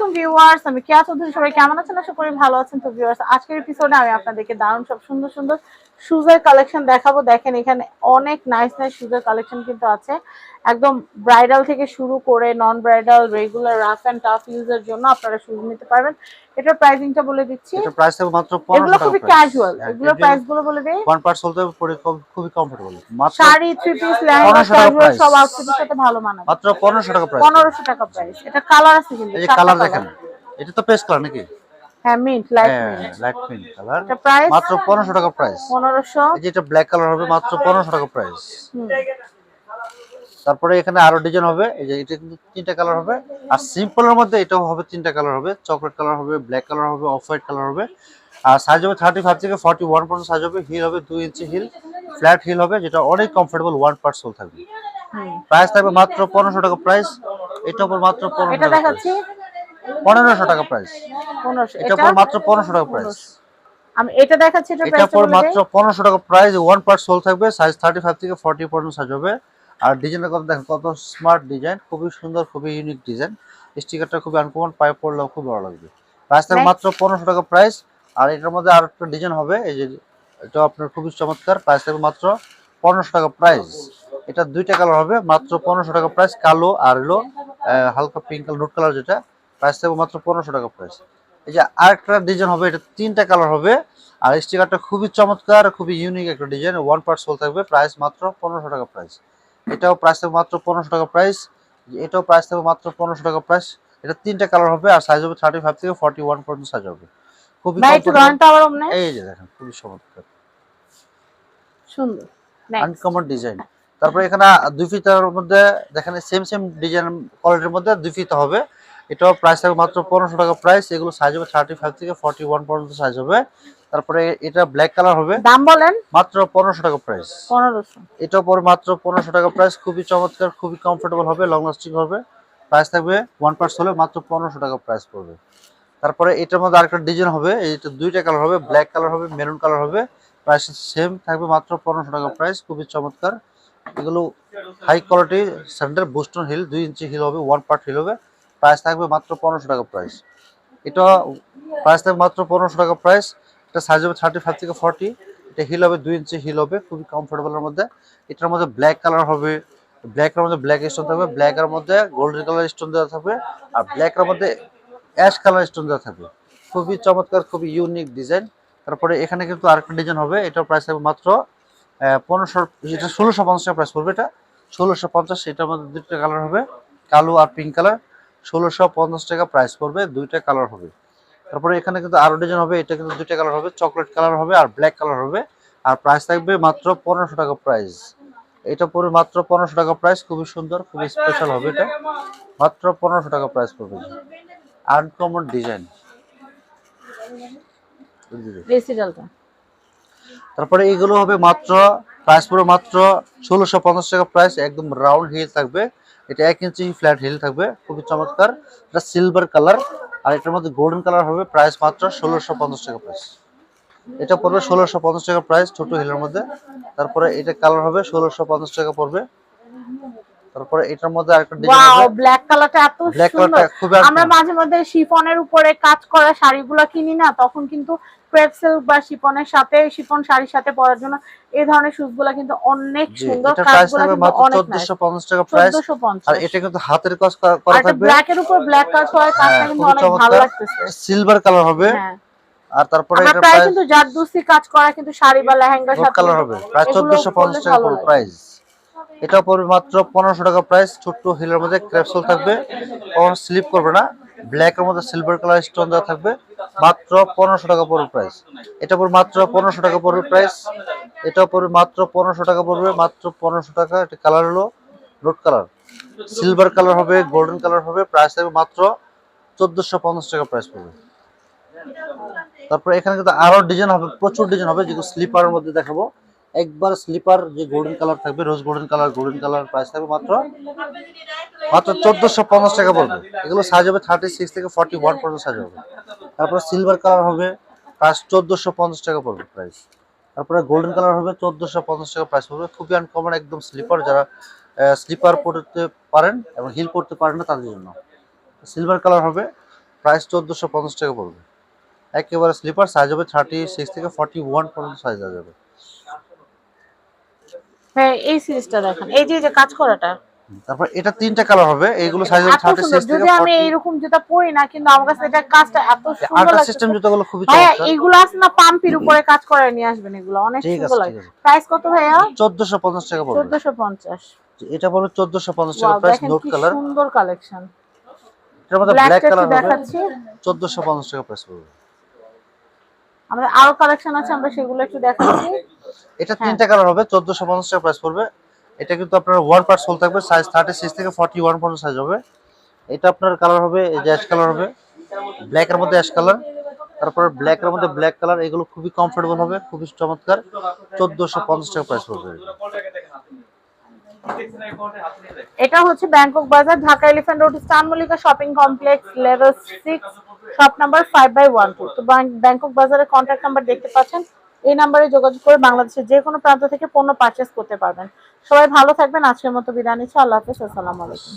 আলাইকুম ভিউয়ার্স আমি কেয়া চৌধুরী। সবাই কেমন আছেন? আশা করি ভালো আছেন। তো ভিউয়ার্স আজকের এপিসোডে আমি আপনাদেরকে দারুণ সব সুন্দর সুন্দর শুজের কালেকশন দেখাবো। দেখেন এখানে অনেক নাইস নাইস শুজের কালেকশন কিন্তু আছে। একদম ব্রাইডাল থেকে শুরু করে non bridal regular rough and tough ইউজের জন্য আপনারা শুজ নিতে পারবেন। এটার প্রাইসিংটা বলে দিচ্ছি। এটা প্রাইস থাকবে মাত্র এগুলো 1500 টাকা খুবই ক্যাজুয়াল হ্যাঁ, এগুলো প্রাইসগুলো বলে দেই। ওয়ান পার্ট চলতে পরে খুবই কমফোর্টেবল মাত্র sari three piece lehenga casual সব আউটফিটের সাথে ভালো মানাবে। মাত্র 1500 টাকা প্রাইস পনেরোশো টাকা প্রাইস এটা কালার আছে কিন্তু এই কালার। দেখেন এটা তো পেস্ট কালার নাকি? হ্যাঁ মিন্ট লাইট হ্যাঁ মিন্ট লাইট পিঙ্ক কালার এটা প্রাইস মাত্র 1500 টাকা প্রাইস পনেরোশো। এই যে এটা ব্ল্যাক কালার হবে মাত্র 1500 টাকা প্রাইস তারপরে এখানে আরও ডিজাইন হবে। এই যে এটা কিন্তু তিনটা কালার হবে। আর সিম্পলের মধ্যে এটাও হবে তিনটা কালার হবে। চকলেট কালার হবে ব্ল্যাক কালার হবে অফ হোয়াইট কালার হবে। আর সাইজ হবে থার্টি ফাইভ থেকে ফর্টি ওয়ান পর্যন্ত সাইজ হবে। হিল হবে দুই ইঞ্চি হিল ফ্ল্যাট হিল হবে যেটা অনেক কমফোর্টেবল ওয়ান পার্ট সোল থাকবে প্রাইস থাকবে মাত্র পনেরোশো টাকা প্রাইস এটা উপর মাত্র এটা পনেরোশো টাকা পনেরোশো টাকা প্রাইস পনেরোশো এটা উপর মাত্র পনেরোশো টাকা প্রাইস আমি এটা দেখাচ্ছি এটা এটা পর মাত্র পনেরোশো টাকা প্রাইস ওয়ান পার্ট সোল থাকবে সাইজ থার্টি ফাইভ থেকে ফর্টি পর্যন্ত সাইজ হবে। আর ডিজাইনের কথা দেখেন কত স্মার্ট ডিজাইন খুবই সুন্দর খুবই ইউনিক ডিজাইন স্টিকারটা খুবই আনকমন পায়ে পড়লেও খুব ভালো লাগবে। প্রাইস থাকবে মাত্র পনেরোশো টাকা প্রাইস আর এটার মধ্যে আর একটা ডিজাইন হবে এই যে এটা আপনার খুবই চমৎকার। প্রাইস থাকবে মাত্র পনেরোশো টাকা প্রাইস এটা দুইটা কালার হবে মাত্র পনেরোশো টাকা প্রাইস কালো আর হলো হালকা পিঙ্ক কালার নুট কালার যেটা। প্রাইস থাকবে মাত্র পনেরোশো টাকা প্রাইস এই যে আরেকটা ডিজাইন হবে এটা তিনটা কালার হবে। আর স্টিকারটা খুবই চমৎকার খুবই ইউনিক একটা ডিজাইন ওয়ান পার্ট সোল থাকবে প্রাইস মাত্র পনেরোশো টাকা প্রাইস এটাও প্রাইস থাকবে মাত্র পনেরোশো টাকা প্রাইস এটাও প্রাইস থাকবে মাত্র পনেরোশো টাকা প্রাইস এটা তিনটা কালার হবে আর সাইজ হবে থার্টি ফাইভ থেকে ফর্টি ওয়ান পর্যন্ত সাইজ হবে। খুবই এই যে দেখেন খুবই চমৎকার। সুন্দর। আনকমন ডিজাইন তারপরে এখানে দুই ফিতার মধ্যে দেখেন সেম সেম ডিজাইন কোয়ালিটির মধ্যে দুই ফিতা হবে। এটাও প্রাইস থাকবে মাত্র পনেরোশো টাকা প্রাইস এগুলো সাইজ হবে থার্টি ফাইভ থেকে ফর্টি ওয়ান পর্যন্ত সাইজ হবে। তারপরে এটা ব্ল্যাক কালার হবে। দাম বলেন। মাত্র পনেরোশো টাকা প্রাইস পনেরোশো। এটাও পরে মাত্র পনেরোশো টাকা প্রাইস খুবই চমৎকার খুবই কমফোর্টেবল হবে লং লাস্টিং হবে। প্রাইস থাকবে ওয়ান পার্স হলে মাত্র পনেরোশো টাকা প্রাইস পড়বে। তারপরে এটার মধ্যে আরেকটা ডিজাইন হবে। এইটা দুইটা কালার হবে ব্ল্যাক কালার হবে মেরুন কালার হবে। প্রাইস সেম থাকবে মাত্র পনেরোশো টাকা প্রাইস খুবই চমৎকার। এগুলো high quality sandal Boston heel দুই ইঞ্চি হিল হবে ওয়ান পার্ট হিল হবে। প্রাইস থাকবে মাত্র পনেরোশো টাকা প্রাইস এটা প্রাইস থাকবে মাত্র পনেরোশো টাকা প্রাইস এটা সাইজ হবে থার্টি ফাইভ থেকে ফর্টি এটা হিল হবে দুই ইঞ্চি হিল হবে, খুবই কমফোর্টেবলের মধ্যে। এটার মধ্যে ব্ল্যাক কালার হবে। ব্ল্যাকের মধ্যে ব্ল্যাক স্টোন থাকবে। ব্ল্যাকের মধ্যে গোল্ডেন কালার স্টোন দেওয়া থাকবে। আর ব্ল্যাকের মধ্যে অ্যাশ কালার স্টোন দেওয়া থাকবে। খুবই চমৎকার, খুবই ইউনিক ডিজাইন তারপরে এখানে কিন্তু আরেকটা ডিজাইন হবে। এটার প্রাইস থাকবে মাত্র পনেরোশো, এটা ষোলোশো পঞ্চাশ প্রাইস পড়বে এটা। ষোলোশো পঞ্চাশ, এটার মধ্যে দুইটা কালার হবে। কালো আর পিঙ্ক কালার ষোলোশো পঞ্চাশ টাকা প্রাইস পড়বে দুইটা কালার হবে। তারপরে এখানে কিন্তু আরও ডিজাইন হবে এটা কিন্তু দুইটা কালার হবে চকলেট কালার হবে আর ব্ল্যাক কালার হবে। আর প্রাইস থাকবে মাত্র পনেরোশো টাকা প্রাইস এটা পড়বে মাত্র পনেরোশো টাকা প্রাইস খুবই সুন্দর খুবই স্পেশাল হবে এটা। মাত্র পনেরোশো টাকা প্রাইস পড়বে। আনকমন ডিজাইন তারপরে এইগুলো হবে মাত্র প্রাইস পড়বে মাত্র ষোলোশো পঞ্চাশ টাকা প্রাইস একদম রাউন্ড হিল থাকবে। এটা এক ইঞ্চি ফ্ল্যাট হিল থাকবে, খুবই চমৎকার। এটা সিলভার কালার আর এটার মধ্যে গোল্ডেন কালার হবে প্রাইস মাত্র ষোলোশো পঞ্চাশ টাকা প্রাইস এটা পড়বে ষোলোশো পঞ্চাশ টাকা প্রাইস ছোট হিলের মধ্যে। তারপরে এটা কালার হবে ষোলোশো পঞ্চাশ টাকা পড়বে। তারপরে এটার মধ্যে আরেকটা ডিজাইন আছে। ওয়াও ব্ল্যাক কালারটা এত ব্ল্যাক সুন্দর। কালারটা খুবই আমরা মাঝে মধ্যে শিফনের উপরে কাজ করা শাড়িগুলো কিনি না তখন কিন্তু ক্রেপ সিল্ক বা শিফনের সাথে শিফন শাড়ির সাথে পরার জন্য এই ধরনের শুজগুলা কিন্তু অনেক সুন্দর কাজগুলো কিন্তু মাত্র অনেক চোদ্দশো পঞ্চাশ টাকা প্রাইস আর এটা কিন্তু হাতের কাজ করা একটা থাকবে। ব্ল্যাক এর উপর ব্ল্যাক কাজ করা কাজটা হ্যাঁ, কিন্তু অনেক ভালো লাগতেছে। সিলভার কালার হবে। হ্যাঁ। আর তারপরে প্রায় প্রাইস কিন্তু জারদুসি কাজ করা কিন্তু শাড়ি বা লেহেঙ্গা সাথে কালার হবে। প্রায় পঞ্চাশ পরলে টাকা ভালো প্রাইস এটা পড়বে মাত্র পনেরোশো টাকা প্রাইস ছোট্ট হিলের মধ্যে ক্র্যাপসুল থাকবে। কখনো স্লিপ করবে না ব্ল্যাক এর মধ্যে সিলভার কালার স্টোন দেওয়া থাকবে। মাত্র পনেরোশো টাকা পড়বে প্রাইস এটা পড়বে মাত্র পনেরোশো টাকা পড়বে প্রাইস এটা পড়বে মাত্র পনেরোশো টাকা পড়বে, মাত্র পনেরোশো টাকা। এটা কালার হলো রোড কালার সিলভার কালার হবে গোল্ডেন কালার হবে প্রাইস থাকবে মাত্র চোদ্দশো পঞ্চাশ টাকা প্রাইস পড়বে। তারপরে এখানে কিন্তু আরও ডিজাইন হবে, প্রচুর ডিজাইন হবে, যেগুলো স্লিপারের মধ্যে দেখাবো। একবার স্লিপার যে গোল্ডেন কালার থাকবে rose golden colour golden colour price থাকবে মাত্র মাত্র চোদ্দশো পঞ্চাশ টাকা পড়বে। এগুলো সাইজ হবে থার্টি সিক্স থেকে ফর্টি ওয়ান পর্যন্ত সাইজ হবে। তারপরে সিলভার কালার হবে প্রাইস চোদ্দশো পঞ্চাশ টাকা পড়বে প্রাইস তারপরে গোল্ডেন কালার হবে, চোদ্দশো পঞ্চাশ টাকা প্রাইস পড়বে। খুবই আনকমন একদম স্লিপার যারা স্লিপার পড়তে পারেন এবং হিল পড়তে পারেন না, তাদের জন্য। সিলভার কালার হবে প্রাইস চোদ্দোশো পঞ্চাশ টাকা পড়বে। একেবারে স্লিপার সাইজ হবে থার্টি সিক্স থেকে ফর্টি ওয়ান পর্যন্ত সাইজ যাবে। হ্যাঁ এই সিরিজটা দেখেন। এই যে যে কাজ করাটা। তারপর এটা তিনটা কালার হবে এইগুলো সাইজ থেকে যদি আমি ফর্টি এইরকম জুতা পরি না কিন্তু আমার কাছে এটা কাজটা এত সুন্দর লাগছে সিস্টেম জুতাগুলো খুবই চমৎকার। এগুলো আছে না পাম্পির উপরে কাজ করে নিয়ে আসবেন এগুলো। অনেক সুন্দর লাগে। প্রাইস কত ভাইয়া? চোদ্দোশো পঞ্চাশ টাকা পড়বে। চোদ্দশো পঞ্চাশ। এটা পড়বে চোদ্দোশো পঞ্চাশ টাকা প্রাইস নোট কালার সুন্দর কালেকশন এটার মধ্যে ব্ল্যাক কালার হবে। দেখাচ্ছি। চোদ্দোশো পঞ্চাশ টাকা প্রাইস পড়বে। আমাদের আরও কালেকশন আছে আমরা সেগুলো একটু দেখাচ্ছি। এটা হ্যাঁ। তিনটা কালার হবে চোদ্দোশো পঞ্চাশ টাকা প্রাইস পড়বে। এটা কিন্তু আপনার ওয়ান পার্ট সোল থাকবে সাইজ থার্টি সিক্স থেকে ফর্টি ওয়ান পর্যন্ত সাইজ হবে। এটা আপনার কালার হবে এই যে অ্যাশ কালার হবে। ব্ল্যাকের মধ্যে অ্যাশ কালার তারপরে ব্ল্যাকের মধ্যে ব্ল্যাক কালার এগুলো খুবই কমফোর্টেবল হবে খুবই চমৎকার। চোদ্দোশো পঞ্চাশ টাকা প্রাইস পড়বে এটা হচ্ছে Bangkok Bazar Dhaka elephant road stun Mallika shopping complex level six shop number five by one two তো ব্যাং- ব্যাংকক বাজারের কন্ট্যাক্ট নাম্বার দেখতে পাচ্ছেন। এই নাম্বারে যোগাযোগ করে বাংলাদেশের যে কোনো প্রান্ত থেকে পণ্য পারচেস করতে পারবেন। সবাই ভালো থাকবেন। আজকের মতো বিদায় নিচ্ছি। আল্লাহ হাফিজ। আসসালামু আলাইকুম।